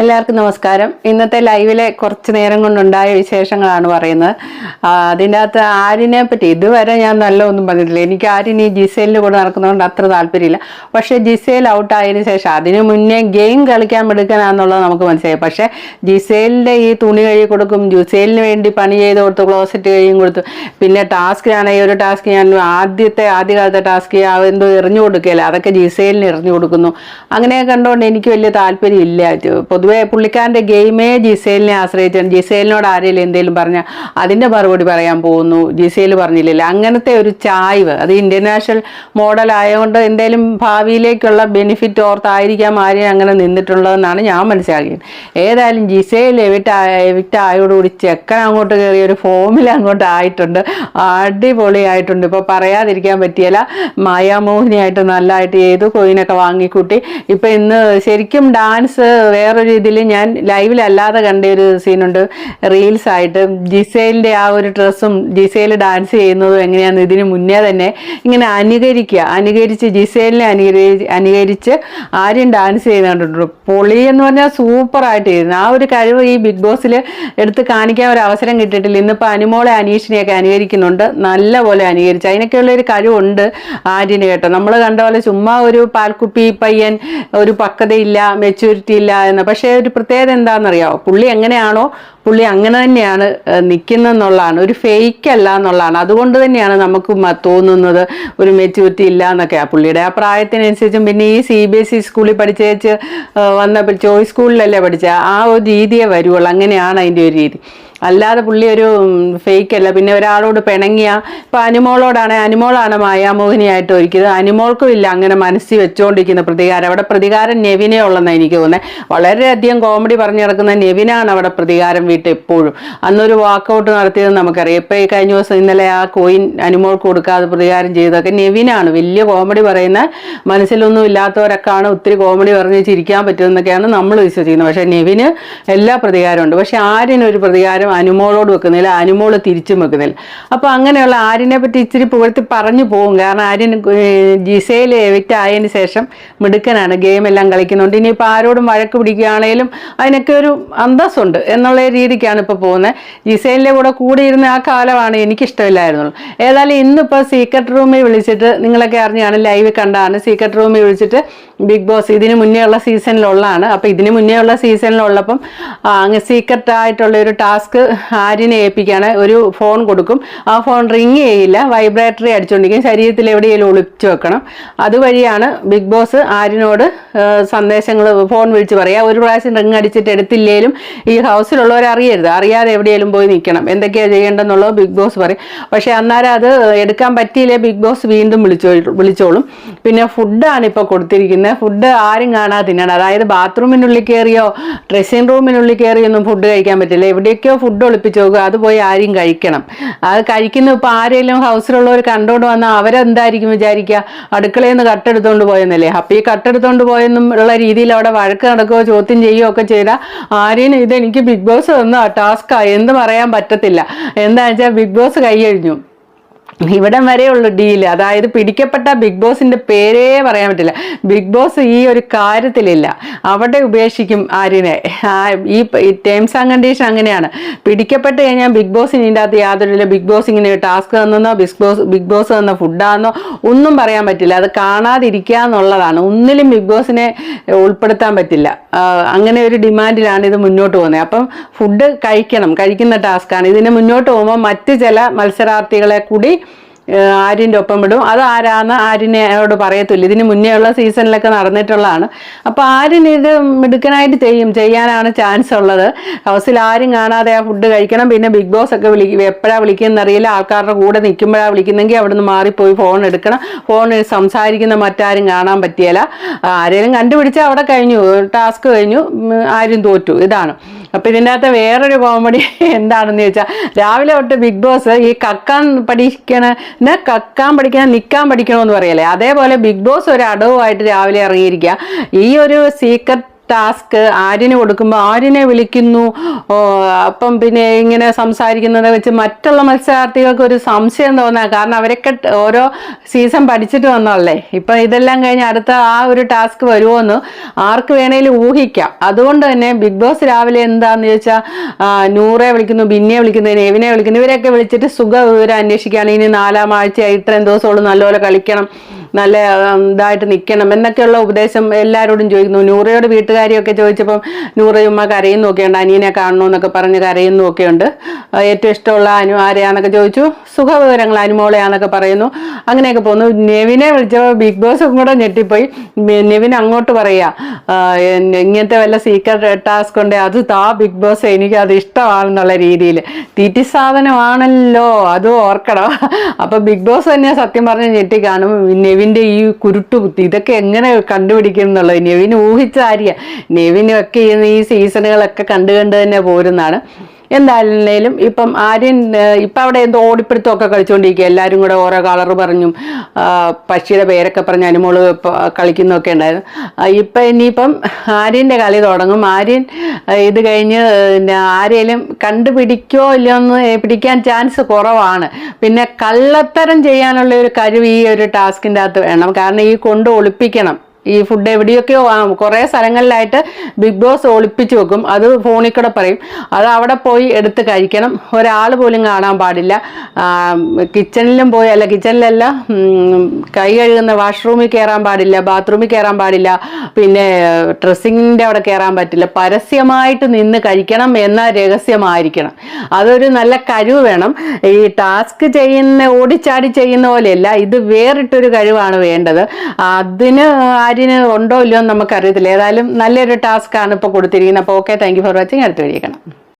എല്ലാവർക്കും നമസ്കാരം. ഇന്നത്തെ ലൈവിലെ കുറച്ച് നേരം കൊണ്ടുണ്ടായ വിശേഷങ്ങളാണ് പറയുന്നത്. അതിന്റെ അകത്ത് ആരിനെ പറ്റി ഇതുവരെ ഞാൻ നല്ല ഒന്നും പറഞ്ഞിട്ടില്ല. എനിക്ക് ആരിന് ഈ ജിസേലിന്റെ കൂടെ നടക്കുന്നതുകൊണ്ട് അത്ര താല്പര്യമില്ല. പക്ഷേ ജിസേൽ ഔട്ടായതിനു ശേഷം അതിനു മുന്നേ ഗെയിം കളിക്കാൻ എടുക്കാനാന്നുള്ളത് നമുക്ക് മനസ്സിലായി. പക്ഷേ ജിസേലിന്റെ ഈ തുണി കഴുകി കൊടുക്കും ജിസേലിന് വേണ്ടി പണി ചെയ്ത് കൊടുത്തു ക്ലോസറ്റ് കഴിയും കൊടുത്തു. പിന്നെ ടാസ്ക് ടാസ്കിനാണെങ്കിൽ ഒരു ടാസ്ക് ഞാൻ ആദ്യത്തെ ആദ്യകാലത്തെ ടാസ്ക് എന്തോ എറിഞ്ഞു കൊടുക്കുകയില്ല? അതൊക്കെ ജിസേലിന് എറിഞ്ഞു കൊടുക്കുന്നു. അങ്ങനെയൊക്കെ കണ്ടുകൊണ്ട് എനിക്ക് വലിയ താല്പര്യം ഇല്ല പൊതുവേ പുള്ളിക്കാരന്റെ ഗെയിമേ ജിസേലിനെ ആശ്രയിച്ചാണ് ജിസേലിനോട് ആരെങ്കിലും എന്തെങ്കിലും പറഞ്ഞാൽ അതിന്റെ മറുപടി പറയാൻ പോകുന്നു. ജിസേൽ പറഞ്ഞില്ലല്ലോ അങ്ങനത്തെ ഒരു ചായ്വ്. അത് ഇന്റർനാഷണൽ മോഡൽ ആയതുകൊണ്ട് എന്തെങ്കിലും ഭാവിയിലേക്കുള്ള ബെനിഫിറ്റ് ഓർത്തായിരിക്കാം ആരെയും അങ്ങനെ നിന്നിട്ടുള്ളതെന്നാണ് ഞാൻ മനസ്സിലാക്കിയത്. ഏതായാലും ജിസേൽ എവിറ്റ് എവിറ്റ് ആയോടുകൂടി ചെക്കൻ അങ്ങോട്ട് കയറി ഒരു ഫോമിൽ അങ്ങോട്ട് ആയിട്ടുണ്ട്. അടിപൊളിയായിട്ടുണ്ട്. ഇപ്പോൾ പറയാതിരിക്കാൻ പറ്റിയല്ല. മായാമോഹിനിയായിട്ട് നല്ലതായിട്ട് ഏത് കോയിനൊക്കെ വാങ്ങിക്കൂട്ടി. ഇപ്പം ഇന്ന് ശരിക്കും ഡാൻസ് വേറൊരു ഇതിൽ ഞാൻ ലൈവിലല്ലാതെ കണ്ട ഒരു സീനുണ്ട്. റീൽസ് ആയിട്ട് ജിസേലിന്റെ ആ ഒരു ഡ്രസ്സും ജിസേൽ ഡാൻസ് ചെയ്യുന്നതും എങ്ങനെയാണെന്ന് ഇതിന് മുന്നേ തന്നെ ഇങ്ങനെ അനുകരിക്കുക അനുകരിച്ച് ജിസേലിനെ അനുകരി അനുകരിച്ച് ആരും ഡാൻസ് ചെയ്യുന്ന കണ്ടിട്ടുണ്ട് പൊളി എന്ന് പറഞ്ഞാൽ സൂപ്പറായിട്ട് ചെയ്യുന്നു. ആ ഒരു കഴിവ് ഈ ബിഗ് ബോസിൽ എടുത്ത് കാണിക്കാൻ ഒരു അവസരം കിട്ടിയിട്ടില്ല. ഇന്നിപ്പോൾ അനുമോളെ അനീഷിനെയൊക്കെ അനുകരിക്കുന്നുണ്ട്. നല്ല പോലെ അനുകരിച്ച്. അതിനൊക്കെയുള്ള ഒരു കഴിവുണ്ട് ആര്യന് കേട്ടോ. നമ്മൾ കണ്ട പോലെ ചുമ്മാ ഒരു പാൽക്കുപ്പി പയ്യൻ ഒരു പക്വതയില്ല മെച്യൂരിറ്റി ഇല്ല എന്ന്. പക്ഷേ ഒരു പ്രത്യേകത എന്താണെന്നറിയാമോ പുള്ളി എങ്ങനെയാണോ പുള്ളി അങ്ങനെ തന്നെയാണ് നിൽക്കുന്നതെന്നുള്ളതാണ് ഒരു ഫേക്ക് അല്ല എന്നുള്ളതാണ്. അതുകൊണ്ട് തന്നെയാണ് നമുക്ക് തോന്നുന്നത് ഒരു മെച്യൂരിറ്റി ഇല്ല എന്നൊക്കെ. ആ പുള്ളിയുടെ ആ പ്രായത്തിനനുസരിച്ചും പിന്നെ ഈ സി ബി എസ് ഇ സ്കൂളിൽ പഠിച്ചേച്ച് വന്ന ചോയ്സ് സ്കൂളിലല്ലേ പഠിച്ച ആ ഒരു രീതിയെ വരുവുള്ളൂ. അങ്ങനെയാണ് അതിന്റെ ഒരു രീതി. അല്ലാതെ പുള്ളി ഒരു ഫേക്ക് അല്ല. പിന്നെ ഒരാളോട് പിണങ്ങിയ ഇപ്പൊ അനുമോളോടാണ് അനുമോളാണ് മായാമോഹിനിയായിട്ട് ഒരുക്കിയത്. അനുമോൾക്കും ഇല്ല അങ്ങനെ മനസ്സിൽ വെച്ചുകൊണ്ടിരിക്കുന്ന പ്രതികാരം. അവിടെ പ്രതികാരം നെവിനെ ഉള്ളതെന്നാണ് എനിക്ക് തോന്നുന്നത് വളരെയധികം കോമഡി പറഞ്ഞു നടക്കുന്ന നെവിനാണ് അവിടെ പ്രതികാരം വീട്ടിൽ എപ്പോഴും. അന്നൊരു വാക്കൗട്ട് നടത്തിയത് നമുക്കറിയാം. ഇപ്പൊ ഈ കഴിഞ്ഞ ദിവസം ഇന്നലെ ആ കോയിൻ അനുമോൾക്ക് കൊടുക്കാതെ പ്രതികാരം ചെയ്തതൊക്കെ നെവിനാണ്. വലിയ കോമഡി പറയുന്ന മനസ്സിലൊന്നും ഇല്ലാത്തവരൊക്കെയാണ് ഒത്തിരി കോമഡി പറഞ്ഞ് ചിരിക്കാൻ പറ്റുമെന്നൊക്കെയാണ് നമ്മൾ വിശ്വസിക്കുന്നത്. പക്ഷേ നെവിന് എല്ലാ പ്രതികാരമുണ്ട് പക്ഷെ ആരിനൊരു പ്രതികാരം അനുമോളോട് വെക്കുന്നില്ല അനുമോൾ തിരിച്ചും വെക്കുന്നില്ല അപ്പോൾ അങ്ങനെയുള്ള ആര്യനെ പറ്റി ഇച്ചിരി പുകഴ്ത്തി പറഞ്ഞു പോകും. കാരണം ആര്യൻ ജിസയിൽ എവിക്റ്റ് ആയതിന് ശേഷം മിടുക്കനാണ്. ഗെയിമെല്ലാം കളിക്കുന്നുണ്ട്. ഇനിയിപ്പോൾ ആരോടും വഴക്ക് പിടിക്കുകയാണെങ്കിലും അതിനൊക്കെ ഒരു അന്തസ്സുണ്ട് എന്നുള്ള രീതിക്കാണ് ഇപ്പോൾ പോകുന്നത്. ജിസൈലിന്റെ കൂടെ കൂടിയിരുന്ന ആ കാലമാണ് എനിക്കിഷ്ടമില്ലായിരുന്നുള്ളൂ. ഏതായാലും ഇന്നിപ്പോൾ സീക്രട്ട് റൂമിൽ വിളിച്ചിട്ട് നിങ്ങളൊക്കെ അറിഞ്ഞാണ് ലൈവ് കണ്ടാണ്. സീക്രട്ട് റൂമിൽ വിളിച്ചിട്ട് ബിഗ് ബോസ് ഇതിന് മുന്നേ ഉള്ള സീസണിലുള്ളതാണ്. അപ്പോൾ ഇതിന് മുന്നേ ഉള്ള സീസണിലുള്ളപ്പം അങ്ങ് സീക്രട്ട് ആയിട്ടുള്ള ഒരു ടാസ്ക് ആര്യനെ ഏൽപ്പിക്കുകയാണ്. ഒരു ഫോൺ കൊടുക്കും. ആ ഫോൺ റിങ് ചെയ്യില്ല. വൈബ്രേറ്ററി അടിച്ചുകൊണ്ടിരിക്കും ശരീരത്തിൽ എവിടെയെങ്കിലും ഒളിച്ചു വെക്കണം. അതുവഴിയാണ് ബിഗ് ബോസ് ആര്യനോട് സന്ദേശങ്ങൾ ഫോൺ വിളിച്ച് പറയുക ഒരു പ്രാവശ്യം റിങ് അടിച്ചിട്ട് എടുത്തില്ലേലും ഈ ഹൗസിലുള്ളവർ അറിയരുത്. അറിയാതെ എവിടെയെങ്കിലും പോയി നിൽക്കണം എന്തൊക്കെയാണ് ചെയ്യേണ്ടതെന്നുള്ളത് ബിഗ് ബോസ് പറയും. പക്ഷേ അന്നേരം അത് എടുക്കാൻ പറ്റിയില്ലേ ബിഗ് ബോസ് വീണ്ടും വിളിച്ചോ വിളിച്ചോളും. പിന്നെ ഫുഡാണ് ഇപ്പോൾ കൊടുത്തിരിക്കുന്നത്. ഫുഡ് ആരും കാണാതെ തിന്നണം അതായത് ബാത്റൂമിനുള്ളിൽ കയറിയോ ഡ്രസ്സിംഗ് റൂമിനുള്ളിൽ കയറിയോ ഒന്നും ഫുഡ് കഴിക്കാൻ പറ്റില്ല. എവിടെയൊക്കെയോ ഫുഡ് ഒളിപ്പിച്ച് നോക്കുക അത് പോയി ആരും കഴിക്കണം. അത് കഴിക്കുന്ന ഇപ്പോൾ ആരെങ്കിലും ഹൗസിലുള്ളവർ കണ്ടുകൊണ്ട് വന്നാൽ അവരെന്തായിരിക്കും വിചാരിക്കുക അടുക്കളയിൽ നിന്ന് കട്ടെടുത്തുകൊണ്ട് പോയെന്നല്ലേ? അപ്പോൾ ഈ കട്ടെടുത്തുകൊണ്ട് പോയെന്നും ഉള്ള രീതിയിൽ അവിടെ വഴക്ക് നടക്കുകയോ ചോദ്യം ചെയ്യുകയോ ഒക്കെ ചെയ്താൽ ആരെയും ഇതെനിക്ക് ബിഗ് ബോസ് തന്ന ടാസ്ക്കാണ് എന്ത് പറയാൻ പറ്റത്തില്ല. എന്താ വെച്ചാൽ ബിഗ് ബോസ് കൈ കഴിഞ്ഞു ഇവിടം വരെയുള്ള ഡീൽ അതായത് പിടിക്കപ്പെട്ട ബിഗ് ബോസിന്റെ പേരേ പറയാൻ പറ്റില്ല. ബിഗ് ബോസ് ഈ ഒരു കാര്യത്തിലില്ല. അവിടെ ഉപേക്ഷിക്കും ആര്യനെ. ഈ ടേംസ് ആൻഡ് കണ്ടീഷൻ അങ്ങനെയാണ്. പിടിക്കപ്പെട്ട് കഴിഞ്ഞാൽ ബിഗ് ബോസിന് ഇതിന്റെ അകത്ത് യാതൊരു ബിഗ് ബോസ് ഇങ്ങനെ ടാസ്ക് തന്നോ ബിഗ് ബോസ് ബിഗ് ബോസ് തന്ന ഫുഡാണെന്നോ ഒന്നും പറയാൻ പറ്റില്ല. അത് കാണാതിരിക്കുക എന്നുള്ളതാണ്. ഒന്നിലും ബിഗ് ബോസിനെ ഉൾപ്പെടുത്താൻ പറ്റില്ല. അങ്ങനെ ഒരു ഡിമാൻഡിലാണ് ഇത് മുന്നോട്ട് പോകുന്നത്. അപ്പം ഫുഡ് കഴിക്കണം. കഴിക്കുന്ന ടാസ്ക്കാണ് ഇതിന് മുന്നോട്ട് പോകുമ്പോൾ മറ്റ് ചില മത്സരാർത്ഥികളെ കൂടി ആര്യന്റെ ഒപ്പം വിടും. അത് ആരാന്ന് ആര്യനോട് പറയത്തില്ല. ഇതിന് മുന്നേ ഉള്ള സീസണിലൊക്കെ നടന്നിട്ടുള്ളതാണ്. അപ്പോൾ ആര്യൻ ഇത് മിടുക്കനായിട്ട് ചെയ്യും. ചെയ്യാനാണ് ചാൻസ് ഉള്ളത്. ഹൗസിൽ ആരും കാണാതെ ആ ഫുഡ് കഴിക്കണം. പിന്നെ ബിഗ് ബോസ് ഒക്കെ വിളിക്കും എപ്പോഴാണ് വിളിക്കുന്നത് അറിയില്ല ആൾക്കാരുടെ കൂടെ നിൽക്കുമ്പോഴാണ് വിളിക്കുന്നെങ്കിൽ അവിടുന്ന് മാറിപ്പോയി ഫോൺ എടുക്കണം. ഫോൺ സംസാരിക്കുന്ന മറ്റാരും കാണാൻ പറ്റിയല്ല. ആരെങ്കിലും കണ്ടുപിടിച്ചാൽ അവിടെ കഴിഞ്ഞു. ടാസ്ക് കഴിഞ്ഞു. ആരും തോറ്റു. ഇതാണ്. അപ്പൊ ഇതിന്റെ അകത്ത് വേറൊരു കോമഡി എന്താണെന്ന് ചോദിച്ചാൽ രാവിലെ തൊട്ട് ബിഗ് ബോസ് ഈ കക്കാൻ പഠിക്കണ കക്കാൻ പഠിക്കണം നിൽക്കാൻ പഠിക്കണമെന്ന് പറയല്ലേ? അതേപോലെ ബിഗ് ബോസ് ഒരു അടവുമായിട്ട് രാവിലെ ഇറങ്ങിയിരിക്കുക ഈ ഒരു സീക്രട്ട് ടാസ്ക് ആര്യന് കൊടുക്കുമ്പോൾ ആര്യനെ വിളിക്കുന്നു. അപ്പം പിന്നെ ഇങ്ങനെ സംസാരിക്കുന്നത് വെച്ച് മറ്റുള്ള മത്സരാർത്ഥികൾക്ക് ഒരു സംശയം തോന്നാ. കാരണം അവരൊക്കെ ഓരോ സീസൺ പഠിച്ചിട്ട് വന്നതല്ലേ. ഇപ്പം ഇതെല്ലാം കഴിഞ്ഞ് അടുത്ത ആ ഒരു ടാസ്ക് വരുമോയെന്ന് ആർക്ക് വേണേലും ഊഹിക്കാം. അതുകൊണ്ട് തന്നെ ബിഗ് ബോസ് രാവിലെ എന്താന്ന് ചോദിച്ചാൽ നൂറെ വിളിക്കുന്നു ബിന്നെ വിളിക്കുന്നു നെവിനെ വിളിക്കുന്നു. ഇവരെയൊക്കെ വിളിച്ചിട്ട് സുഖ വിവരം അന്വേഷിക്കുകയാണ്. ഇനി നാലാം ആഴ്ച ഇത്രയും ദിവസമുള്ളൂ നല്ലപോലെ കളിക്കണം. നല്ല ഇതായിട്ട് നിൽക്കണം എന്നൊക്കെയുള്ള ഉപദേശം എല്ലാവരോടും ചോദിക്കുന്നു. നൂറയോട് വീട്ടുകാരിയൊക്കെ ചോദിച്ചപ്പം നൂറയുമ്മ ചുമ്മാ കരയുന്നൊക്കെ അനിയനെ കാണണമെന്നൊക്കെ പറഞ്ഞ് ആ, ഏറ്റവും ഇഷ്ടമുള്ള അനു ആരെയാന്നൊക്കെ ചോദിച്ചു. സുഖവിവരങ്ങൾ അനുമോളയാന്നൊക്കെ പറയുന്നു. അങ്ങനെയൊക്കെ പോകുന്നു. നെവിനെ വിളിച്ചപ്പോൾ ബിഗ് ബോസും കൂടെ ഞെട്ടിപ്പോയി. നെവിൻ അങ്ങോട്ട് പറയുക ഇങ്ങനത്തെ വല്ല സീക്രട്ട് ടാസ്ക് ഉണ്ട് അത് താ ബിഗ് ബോസ് എനിക്ക് അത് ഇഷ്ടമാണെന്നുള്ള രീതിയിൽ തീറ്റി സാധനമാണല്ലോ അത് ഓർക്കണം. അപ്പൊ ബിഗ് ബോസ് തന്നെ സത്യം പറഞ്ഞ് ഞെട്ടി കാണും. നെവിന്റെ ഈ കുരുട്ടു ബുദ്ധി ഇതൊക്കെ എങ്ങനെ കണ്ടുപിടിക്കും എന്നുള്ളത്? നെവിൻ ഊഹിച്ച കാര്യ നെവിനൊക്കെ ഈ സീസണുകളൊക്കെ കണ്ടു കണ്ട് തന്നെ പോരുന്നതാണ്. എന്തായാലും ഇപ്പം ആര്യൻ ഇപ്പം അവിടെ എന്തോ ഓടിപ്പിടുത്തമൊക്കെ കളിച്ചുകൊണ്ടിരിക്കുക എല്ലാവരും കൂടെ ഓരോ കളർ പറഞ്ഞും പക്ഷിയുടെ പേരൊക്കെ പറഞ്ഞ് അനുമോൾ കളിക്കുന്നൊക്കെ ഉണ്ടായിരുന്നു. ഇപ്പം ഇനിയിപ്പം ആര്യന്റെ കളി തുടങ്ങും. ആര്യൻ ഇത് കഴിഞ്ഞ് ആരേലും കണ്ടുപിടിക്കോ ഇല്ലയോ എന്ന് പിടിക്കാൻ ചാൻസ് കുറവാണ്. പിന്നെ കള്ളത്തരം ചെയ്യാനുള്ള ഒരു കഴിവ് ഈ ഒരു ടാസ്കിന്റെ അകത്ത് വേണം. കാരണം ഈ കൊണ്ട് ഒളിപ്പിക്കണം. ഈ ഫുഡ് എവിടെയൊക്കെയോ കുറെ സ്ഥലങ്ങളിലായിട്ട് ബിഗ് ബോസ് ഒളിപ്പിച്ച് വെക്കും. അത് ഫോണിൽ കൂടെ പറയും. അത് അവിടെ പോയി എടുത്ത് കഴിക്കണം. ഒരാൾ പോലും കാണാൻ പാടില്ല. കിച്ചണിലും പോയി അല്ല കിച്ചണിലല്ല കൈ കഴുകുന്ന വാഷ്റൂമിൽ കയറാൻ പാടില്ല ബാത്റൂമിൽ കയറാൻ പാടില്ല പിന്നെ ഡ്രസ്സിങ്ങിന്റെ അവിടെ കയറാൻ പറ്റില്ല. പരസ്യമായിട്ട് നിന്ന് കഴിക്കണം എന്ന രഹസ്യമായിരിക്കണം. അതൊരു നല്ല കഴിവ് വേണം. ഈ ടാസ്ക് ചെയ്യുന്ന ഓടിച്ചാടി ചെയ്യുന്ന പോലെയല്ല ഇത് വേറിട്ടൊരു കഴിവാണ് വേണ്ടത്. അതിന് ആര്യന് ഉണ്ടോ ഇല്ലയോ എന്ന് നമുക്കറിയത്തില്ല. ഏതായാലും നല്ലൊരു ടാസ്ക്കാണ് ഇപ്പോൾ കൊടുത്തിരിക്കുന്നത്. അപ്പോൾ ഓക്കെ താങ്ക് ഫോർ വാച്ചിങ് അടുത്ത് കഴിക്കണം